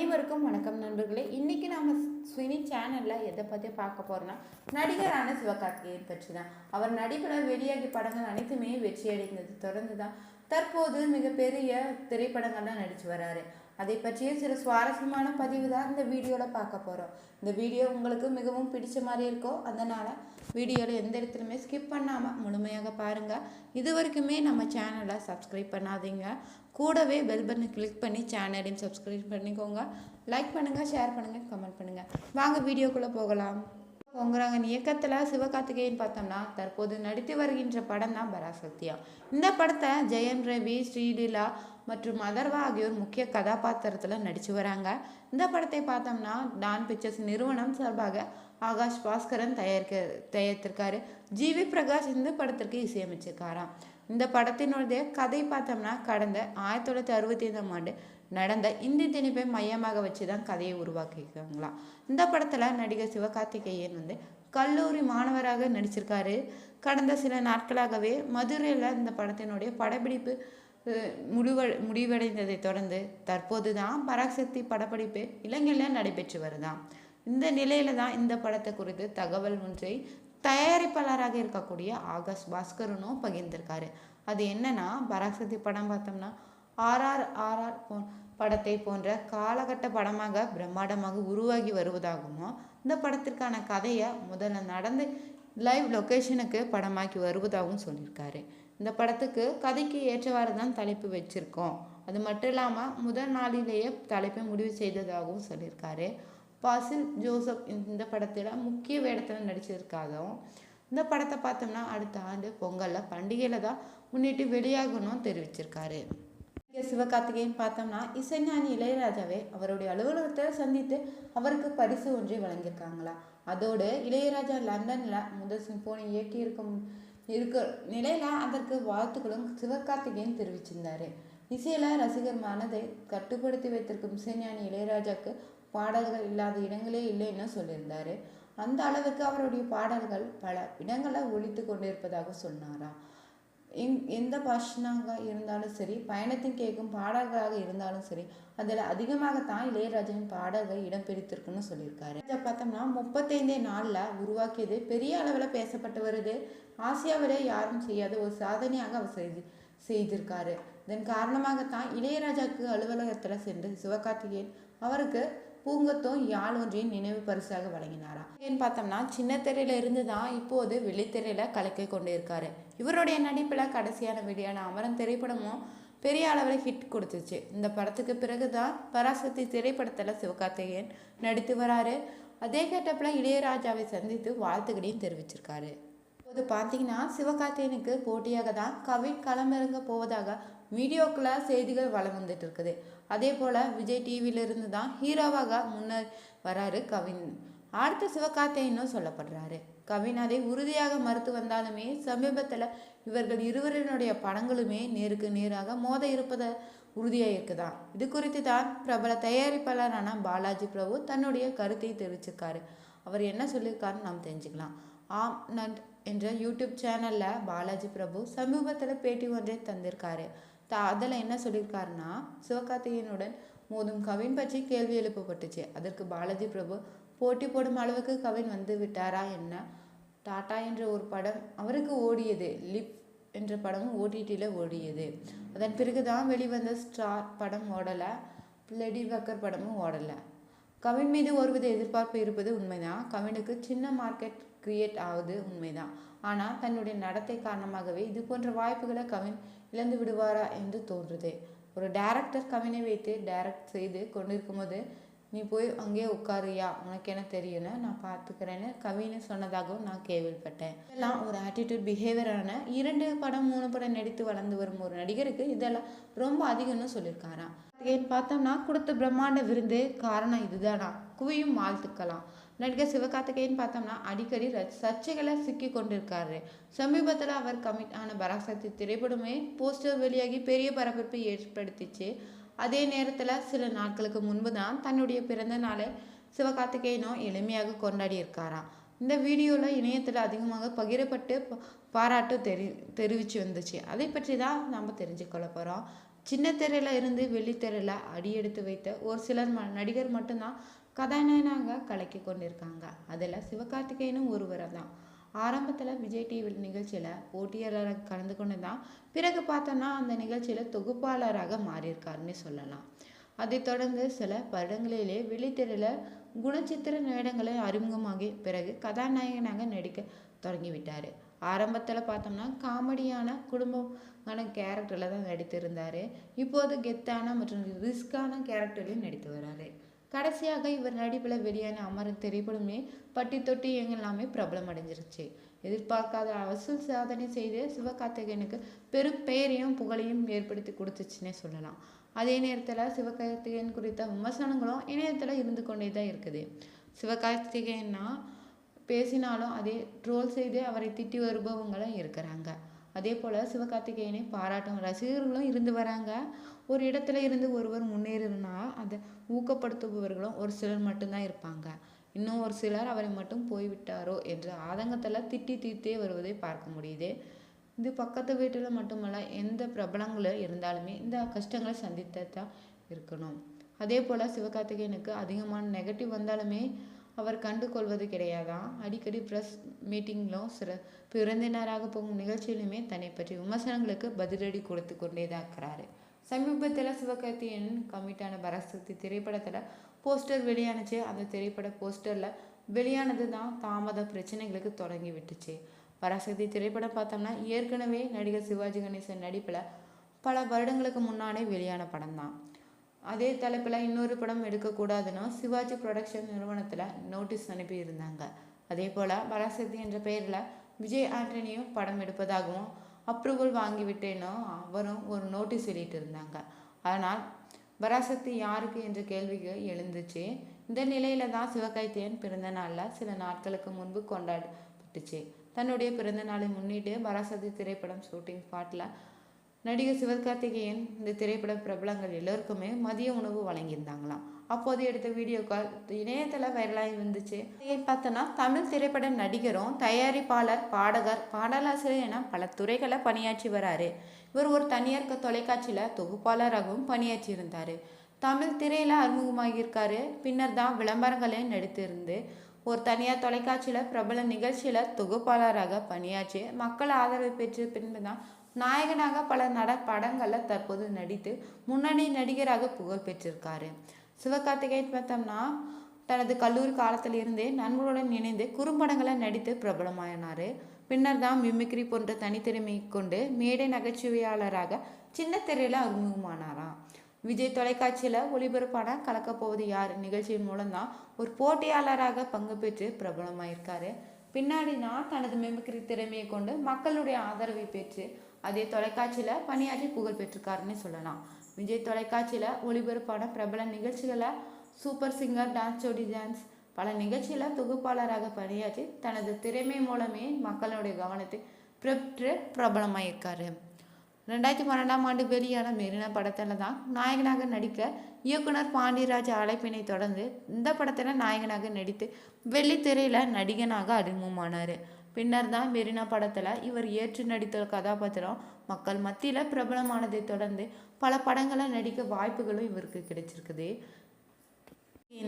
அனைவருக்கும் வணக்கம் நண்பர்களே. இன்றைக்கி நம்ம சுனி சேனலில் எதை பற்றி பார்க்க போகிறோன்னா நடிகரான சிவகார்த்திகேயன் பற்றி தான் அவர் நடிப்பில் வெளியாகி படங்கள் அனைத்துமே வெற்றி அடைந்தது தொடர்ந்து தான் தற்போது மிகப்பெரிய திரைப்படங்கள்லாம் நடித்து வராரு. அதை பற்றிய சில சுவாரஸ்யமான பதிவு தான் இந்த வீடியோவில் பார்க்க போகிறோம் இந்த வீடியோ உங்களுக்கு மிகவும் பிடிச்ச மாதிரி இருக்கோ அதனால் வீடியோவில் எந்த இடத்துலையுமே ஸ்கிப் பண்ணாமல் முழுமையாக பாருங்கள் இது வரைக்குமே நம்ம சேனலை சப்ஸ்கிரைப் பண்ணாதீங்க. கூடவே பெல் பட்டனை கிளிக் பண்ணி சேனலையும் சப்ஸ்கிரைப் பண்ணிக்கோங்க. லைக் பண்ணுங்கள் ஷேர் பண்ணுங்கள் கமெண்ட் பண்ணுங்கள் வாங்க வீடியோக்குள்ளே போகலாம். பொங்குறாங்கன் இயக்கத்தில் சிவகார்த்திகேயன் பார்த்தோம்னா தற்போது நடித்து வருகின்ற படம் தான் பராசக்தியா. இந்த படத்தை ஜெயன் ரவி ஸ்ரீலீலா மற்றும் அதர்வா ஆகியோர் முக்கிய கதாபாத்திரத்தில் நடித்து வராங்க. இந்த படத்தை பார்த்தோம்னா டான் பிக்சர்ஸ் நிறுவனம் சார்பாக ஆகாஷ் பாஸ்கரன் தயாரிக்க தயாரித்திருக்காரு. ஜிவி பிரகாஷ் இந்த படத்திற்கு இசையமைச்சிருக்காராம். இந்த படத்தினுடைய கதை பார்த்தோம்னா கடந்த ஆயிரத்தி தொள்ளாயிரத்தி அறுபத்தி ஐந்தாம் ஆண்டு நடந்த இந்தி திணிப்பை மையமாக வச்சு தான் கதையை உருவாக்கிக்கிறாங்களாம் இந்த படத்தில் நடிகர் சிவகார்த்திகேயன் வந்து கல்லூரி மாணவராக நடிச்சிருக்காரு. கடந்த சில நாட்களாகவே மதுரையில் இந்த படத்தினுடைய படப்பிடிப்பு முடிவ முடிவடைந்ததை தொடர்ந்து தற்போது தான் பராசக்தி படப்பிடிப்பு இலங்கையில் நடைபெற்று வருதாம். இந்த நிலையில தான் இந்த படத்தை குறித்து தகவல் ஒன்றை தயாரிப்பாளராக இருக்கக்கூடிய ஆகாஷ் பாஸ்கரனும் பகிர்ந்திருக்காரு. அது என்னன்னா பராசக்தி படம் பார்த்தோம்னா ஆர்ஆர் ஆர்ஆர் போ படத்தை போன்ற காலகட்ட படமாக பிரம்மாண்டமாக உருவாகி வருவதாகவும் இந்த படத்திற்கான கதையை முதல்ல நடந்து லைவ் லொக்கேஷனுக்கு படமாக்கி வருவதாகவும் சொல்லியிருக்காரு. இந்த படத்துக்கு கதைக்கு ஏற்றவாறு தான் தலைப்பு வச்சுருக்கோம். அது மட்டும் இல்லாமல் முதல் நாளிலேயே தலைப்பை முடிவு செய்ததாகவும் சொல்லியிருக்காரு. பாசில் ஜோசப் இந்த படத்தில் முக்கிய வேடத்தில் நடிச்சிருக்காகவும் இந்த படத்தை பார்த்தோம்னா அடுத்த ஆண்டு பொங்கலில் பண்டிகையில் தான் முன்னிட்டு வெளியாகணும் தெரிவிச்சிருக்காரு. சிவகார்த்திகேயன் பார்த்தோம்னா இசைஞானி இளையராஜாவே அவருடைய அலுவலகத்தில் சந்தித்து அவருக்கு பரிசு ஒன்றை வழங்கியிருக்காங்களா? அதோடு இளையராஜா லண்டனில் முதல் சிம்போனி இயக்கி இருக்கும் இருக்க நிலையில் அதற்கு வாழ்த்துக்களும் சிவகார்த்திகேயன் தெரிவிச்சிருந்தார். இசையில ரசிகர் மனதை கட்டுப்படுத்தி வைத்திருக்கும் இசைஞானி இளையராஜாக்கு பாடல்கள் இல்லாத இடங்களே இல்லைன்னு சொல்லியிருந்தாரு. அந்த அளவுக்கு அவருடைய பாடல்கள் பல இடங்களை ஒழித்து கொண்டிருப்பதாக சொன்னாராம் எங் எந்த பாஷனாக இருந்தாலும் சரி பயணத்தின் கேட்கும் பாடல்களாக இருந்தாலும் சரி அதில் அதிகமாகத்தான் இளையராஜாவின் பாடல்கள் இடம் பிடித்திருக்குன்னு சொல்லியிருக்காரு. இதை பார்த்தோம்னா முப்பத்தைந்தே நாளில் உருவாக்கியது பெரிய அளவில் பேசப்பட்டு வருது. ஆசியாவிலே யாரும் செய்யாத ஒரு சாதனையாக அவர் செய்து செய்திருக்காரு. இதன் காரணமாகத்தான் இளையராஜாவுக்கு அலுவலகத்தில் சென்று சிவகார்த்திகேயன் அவருக்கு பூங்கத்தும் யாழ் ஒன்றையும் நினைவு பரிசாக வழங்கினாராம் ஏன்னு பார்த்தோம்னா சின்ன திரையில இருந்து தான் இப்போது வெள்ளித்திரையில கலக்கி கொண்டு இருக்காரு இவருடைய நடிப்பில் கடைசியான வெளியான அமரன் திரைப்படமும் பெரிய அளவில் ஹிட் கொடுத்துச்சு. இந்த படத்துக்கு பிறகு தான் பராசக்தி திரைப்படத்தில் சிவகார்த்திகேயன் நடித்து வராரு. அதே கட்டப்பில் இளையராஜாவை சந்தித்து வாழ்த்துக்களையும் தெரிவிச்சிருக்காரு. இப்போது பார்த்தீங்கன்னா சிவகார்த்திகேயனுக்கு போட்டியாக தான் கவின் களமிறங்க போவதாக வீடியோக்கில் செய்திகள் வளம் வந்துட்டு இருக்குது அதே போல் விஜய் டிவியிலிருந்து தான் ஹீரோவாக முன்னர் வராரு கவின். அடுத்த சிவகார்த்திகேயனும் சொல்லப்படுறாரு. கவின் அதை உறுதியாக மறுத்து வந்தாலுமே சமீபத்தில் இவர்கள் இருவரினுடைய படங்களுமே நேருக்கு நேராக மோத இருப்பதை உறுதியாக இருக்குதான். இது குறித்து தான் பிரபல தயாரிப்பாளரான பாலாஜி பிரபு தன்னுடைய கருத்தை தெரிவிச்சிருக்காரு. அவர் என்ன சொல்லியிருக்காருன்னு நாம் தெரிஞ்சுக்கலாம். ஆம் நன்றி என்ற யூடியூப் சேனலில் பாலாஜி பிரபு சமீபத்தில் பேட்டி ஒன்றை தந்திருக்காரு. த அதில் என்ன சொல்லியிருக்காருன்னா சிவகார்த்திகேயனுடன் மோதும் கவின் பற்றி கேள்வி எழுப்பப்பட்டுச்சு. அதற்கு பாலாஜி பிரபு போட்டி போடும் அளவுக்கு கவின் வந்து விட்டாரா என்ன? டாட்டா என்ற ஒரு படம் அவருக்கு ஓடியது. லிப் என்ற படமும் ஓடிடியில் ஓடியது. அதன் பிறகு தான் வெளிவந்த ஸ்டார் படம் ஓடலை. லெடி வக்கர் படமும் ஓடலை. கவின் மீது ஒருவித எதிர்பார்ப்பு இருப்பது உண்மைதான். கவினுக்கு சின்ன மார்க்கெட் கிரியேட் ஆகுது உண்மைதான். ஆனால் தன்னுடைய நடத்தை காரணமாகவே இது போன்ற வாய்ப்புகளை கவின் இழந்து விடுவாரா என்று தோன்றுது. ஒரு டைரக்டர் கவினை வைத்து டைரக்ட் செய்து கொண்டிருக்கும் போது நீ போய் அங்கேயே உட்காருயா உனக்கு என்ன தெரியும்னு நான் பார்த்துக்கிறேன்னு கவின்னு சொன்னதாகவும் நான் கேள்விப்பட்டேன். இதெல்லாம் ஒரு ஆட்டிடியூட் பிஹேவியரான இரண்டு படம் மூணு படம் நடித்து வளர்ந்து வரும் ஒரு நடிகருக்கு இதெல்லாம் ரொம்ப அதிகம்னு சொல்லியிருக்காராம். பார்த்தோம்னா கொடுத்த பிரம்மாண்ட விருந்து காரணம் இதுதானா? குவியும் வாழ்த்துக்கலாம். நடிகர் சிவகார்த்திகேயன் பார்த்தோம்னா அடிக்கடி சர்ச்சைகளை சிக்கி கொண்டிருக்காரு சமீபத்தில் அவர் கமிட் ஆன பராசக்தி திரைப்படமே போஸ்டர் வெளியாகி பெரிய பரபரப்பை ஏற்படுத்திச்சு. அதே நேரத்தில் சில நாட்களுக்கு முன்பு தான் தன்னுடைய பிறந்த நாளை சிவகார்த்திகேயனும் எளிமையாக கொண்டாடி இருக்காராம். இந்த வீடியோவில் இணையத்தில் அதிகமாக பகிரப்பட்டு பாராட்டு தெரி தெரிவித்து வந்துச்சு. அதை பற்றி தான் நம்ம தெரிஞ்சுக்கொள்ள போகிறோம் சின்ன திரையில இருந்து வெள்ளித்திரையில் அடி எடுத்து வைத்த ஒரு சிலர் ம நடிகர் மட்டும்தான் கதாநாயகனாக கலக்கி கொண்டிருக்காங்க அதில் சிவகார்த்திகேயனும் ஒருவர் தான். ஆரம்பத்தில் விஜய் டிவி நிகழ்ச்சியில் போட்டியாளராக கலந்து கொண்டு தான் பிறகு பார்த்தோன்னா அந்த நிகழ்ச்சியில் தொகுப்பாளராக மாறியிருக்காருன்னு சொல்லலாம். அதைத் தொடர்ந்து சில வருடங்களிலேயே வெளித்திரையில் குணச்சித்திர நேடங்களை அறிமுகமாகி பிறகு கதாநாயகனாக நடிக்க தொடங்கிவிட்டார். ஆரம்பத்தில் பார்த்தோம்னா காமெடியான குடும்பமான கேரக்டரில் தான் நடித்திருந்தார். இப்போது கெத்தான மற்றும் ரிஸ்கான கேரக்டரில் நடித்து வராரு. கடைசியாக இவர் நடிப்பில் வெளியான அமரன் திரைப்படமே பட்டி தொட்டி எங்கெல்லாமே பிரபலம் அடைஞ்சிருச்சு. எதிர்பார்க்காத வசூல் சாதனை செய்து சிவகார்த்திகேயனுக்கு பெரும் பெயரையும் புகழையும் ஏற்படுத்தி கொடுத்துச்சுன்னே சொல்லலாம். அதே நேரத்தில் சிவகார்த்திகேயன் குறித்த விமர்சனங்களும் இணையத்தில் இருந்து கொண்டே தான் இருக்குது. சிவகார்த்திகேயன்னா பேசினாலும் அதே ட்ரோல் செய்து அவரை திட்டி வருபவங்களும் இருக்கிறாங்க. அதே போல் சிவகார்த்திகேயனை பாராட்டும். ரசிகர்களும் இருந்து வராங்க. ஒரு இடத்துல இருந்து ஒருவர் முன்னேறினா அதை ஊக்கப்படுத்துபவர்களும் ஒரு சிலர் மட்டும்தான் இருப்பாங்க. இன்னும் ஒரு சிலர் அவரை மட்டும் போய்விட்டாரோ என்ற ஆதங்கத்தில் திட்டி தீர்த்தே வருவதை பார்க்க முடியுது. இது பக்கத்து வீட்டில் மட்டுமல்ல எந்த பிரபலங்களும் இருந்தாலுமே இந்த கஷ்டங்களை சந்தித்து தான் இருக்கணும். அதே போல் சிவகார்த்திகேயனுக்கு அதிகமான நெகட்டிவ் வந்தாலுமே அவர் கண்டு கொள்வது கிடையாதான் அடிக்கடி ப்ரெஸ் மீட்டிங்கிலும் சில விருந்தினராக போகும் நிகழ்ச்சியிலுமே தன்னை பற்றி விமர்சனங்களுக்கு பதிலடி கொடுத்து கொண்டே தான் இருக்கிறாரு சமீபத்தில் சிவகார்த்திகேயன் கமிட்டான பரசக்தி திரைப்படத்தில் போஸ்டர் வெளியானுச்சு. அந்த திரைப்பட போஸ்டரில் வெளியானது தான் தாமத பிரச்சனைகளுக்கு தொடங்கி விட்டுச்சு. பராசக்தி திரைப்படம் பார்த்தோம்னா ஏற்கனவே நடிகர் சிவாஜி கணேசன் நடிப்பில் பல வருடங்களுக்கு முன்னாடி வெளியான படம் தான் அதே தலைப்பில் இன்னொரு படம் எடுக்கக்கூடாதுன்னு சிவாஜி ப்ரொடக்ஷன் நிறுவனத்தில் நோட்டீஸ் அனுப்பியிருந்தாங்க. அதே போல் பராசக்தி என்ற பெயரில் விஜய் ஆண்டனியும் படம் எடுப்பதாகவும் அப்ரூவல் வாங்கிவிட்டேனோ அவரும் ஒரு நோட்டீஸ் வெளியிட்டு இருந்தாங்க ஆனால் பராசக்தி யாருக்கு என்ற கேள்விக்கு எழுந்துச்சு. இந்த நிலையில தான் சிவகைத்தியன் பிறந்த நாளில் சில நாட்களுக்கு முன்பு கொண்டாடப்பட்டுச்சு. தன்னுடைய பிறந்த நாளை முன்னிட்டு பராசக்தி திரைப்படம் ஷூட்டிங் ஸ்பாட்டில் நடிகர் சிவகார்த்திகேயன் இந்த திரைப்பட பிரபலங்கள் எல்லோருக்குமே மதிய உணவு வழங்கியிருந்தாங்களாம். அப்போது எடுத்த வீடியோ கால் இணையத்தில் வைரலாகி வந்துச்சு பார்த்தோன்னா தமிழ் திரைப்பட நடிகரும் தயாரிப்பாளர் பாடகர் பாடலாசிரியர் என பல துறைகளை பணியாற்றி வராரு. இவர் ஒரு தனியார் தொலைக்காட்சியில் தொகுப்பாளராகவும் பணியாற்றி இருந்தார். தமிழ் திரையில் அறிமுகமாகியிருக்காரு. பின்னர் தான் விளம்பரங்களையும் நடித்திருந்து ஒரு தனியார் தொலைக்காட்சியில் பிரபல நிகழ்ச்சியில் தொகுப்பாளராக பணியாற்றி மக்கள் ஆதரவு பெற்று பின்பு தான் நாயகனாக பல நட படங்களில் தற்போது நடித்து முன்னணி நடிகராக புகழ் பெற்றிருக்காரு. சிவகார்த்திகேயன் பார்த்தோம்னா தனது கல்லூரி காலத்திலிருந்தே நண்பர்களுடன் இணைந்து குறும்படங்களை நடித்து பிரபலமாயினார். பின்னர் தான் மிமிக்ரி போன்ற தனித்திறமை கொண்டு மேடை நகைச்சுவையாளராக சின்ன திரையில் அறிமுகமானாராம் விஜய் தொலைக்காட்சியில் ஒளிபரப்பான கலக்கப்போவது யார் நிகழ்ச்சியின் மூலம்தான் ஒரு போட்டியாளராக பங்கு பெற்று பிரபலமாயிருக்காரு. பின்னாடி நான் தனது மிமிக்ரி திறமையை கொண்டு மக்களுடைய ஆதரவை பெற்று அதே தொலைக்காட்சியில் பணியாற்றி புகழ் பெற்றிருக்காருன்னு சொல்லலாம். விஜய் தொலைக்காட்சியில் ஒளிபரப்பான பிரபல நிகழ்ச்சிகளை super singer dance Jodi dance பல நிகழ்ச்சியில் தொகுப்பாளராக பணியாற்றி தனது திறமை மூலமே மக்களுடைய கவனத்தை பெற்று பிரபலமாயிருக்காரு. ரெண்டாயிரத்தி பன்னெண்டாம் ஆண்டு வெளியான மெரினா படத்தில் தான் நாயகனாக நடிக்க இயக்குனர் பாண்டியராஜ் அழைப்பினை தொடர்ந்து இந்த படத்தில் நாயகனாக நடித்து வெள்ளித்திரையில் நடிகனாக அறிமுகமானார். பின்னர் தான் மெரினா படத்தில் இவர் ஏற்று நடித்த கதாபாத்திரம். மக்கள் மத்தியில் பிரபலமானதை தொடர்ந்து பல படங்களை நடிக்க வாய்ப்புகளும் இவருக்கு கிடைச்சிருக்குது.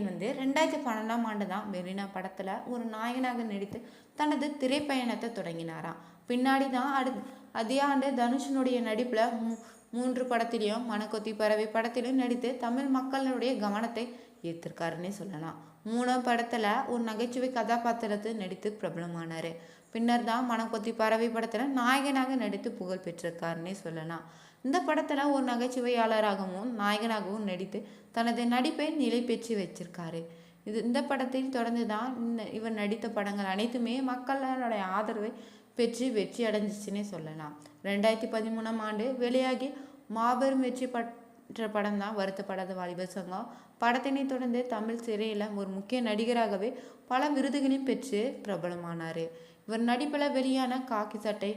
வந்து ரெண்டாயிரத்தி பன்னெண்டாம் ஆண்டு தான் மெரினா படத்தில் ஒரு நாயகனாக நடித்து தனது திரைப்பயணத்தை தொடங்கினாராம். பின்னாடி தான் அடு அதே ஆண்டு தனுஷனுடைய நடிப்பில் மூ மூன்று படத்திலையும் மனக்கொத்தி பறவை படத்திலையும் நடித்து தமிழ் மக்களுடைய கவனத்தை ஈர்த்திருக்காருன்னே சொல்லலாம். மூணாம் படத்தில் ஒரு நகைச்சுவை கதாபாத்திரத்தை நடித்து பிரபலமானார். பின்னர் தான் மனக்கொத்தி பறவை படத்தில் நாயகனாக நடித்து புகழ் பெற்றிருக்காருன்னே சொல்லலாம். இந்த படத்தில் ஒரு நகைச்சுவையாளராகவும் நாயகனாகவும் நடித்து தனது நடிப்பை நிலை பெற்று வச்சிருக்காரு. இது இந்த படத்தில் தொடர்ந்து தான் இவர் நடித்த படங்கள் அனைத்துமே மக்களுடைய ஆதரவை பெற்று வெற்றி அடைஞ்சிச்சுன்னே சொல்லலாம். ரெண்டாயிரத்தி பதிமூணாம் ஆண்டு வெளியாகி மாபெரும் வெற்றி பட் என்ற படம் தான் வருத்தப்படாத வாலிபர் சங்கம். படத்தினை தொடர்ந்து தமிழ் சிறையில் ஒரு முக்கிய நடிகராகவே பல விருதுகளையும் பெற்று பிரபலமானார். இவர் நடிப்பில் வெளியான காக்கி சட்டை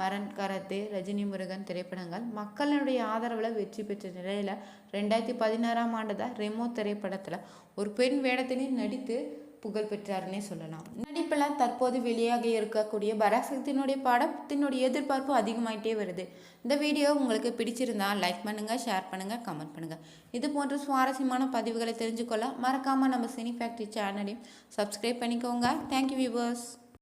மரன் கரத்தே ரஜினி முருகன் திரைப்படங்கள் மக்களினுடைய ஆதரவில் வெற்றி பெற்ற நிலையில் ரெண்டாயிரத்தி பதினாறாம் ஆண்டு தான் ரெமோ திரைப்படத்தில் ஒரு பெண் வேடத்திலையும் நடித்து புகழ் பெற்றாருன்னே சொல்லலாம். நடிப்பில் தற்போது வெளியாக இருக்கக்கூடிய பராசக்தியினுடைய படத்தினுடைய எதிர்பார்ப்பு அதிகமாயிட்டே வருது. இந்த வீடியோ உங்களுக்கு பிடிச்சிருந்தா லைக் பண்ணுங்கள் ஷேர் பண்ணுங்கள் கமெண்ட் பண்ணுங்கள் இது போன்ற சுவாரஸ்யமான பதிவுகளை தெரிஞ்சுக்கொள்ள மறக்காமல் நம்ம சினி ஃபேக்ட்ரி சேனலையும் சப்ஸ்கிரைப் பண்ணிக்கோங்க தேங்க்யூ வியூவர்ஸ்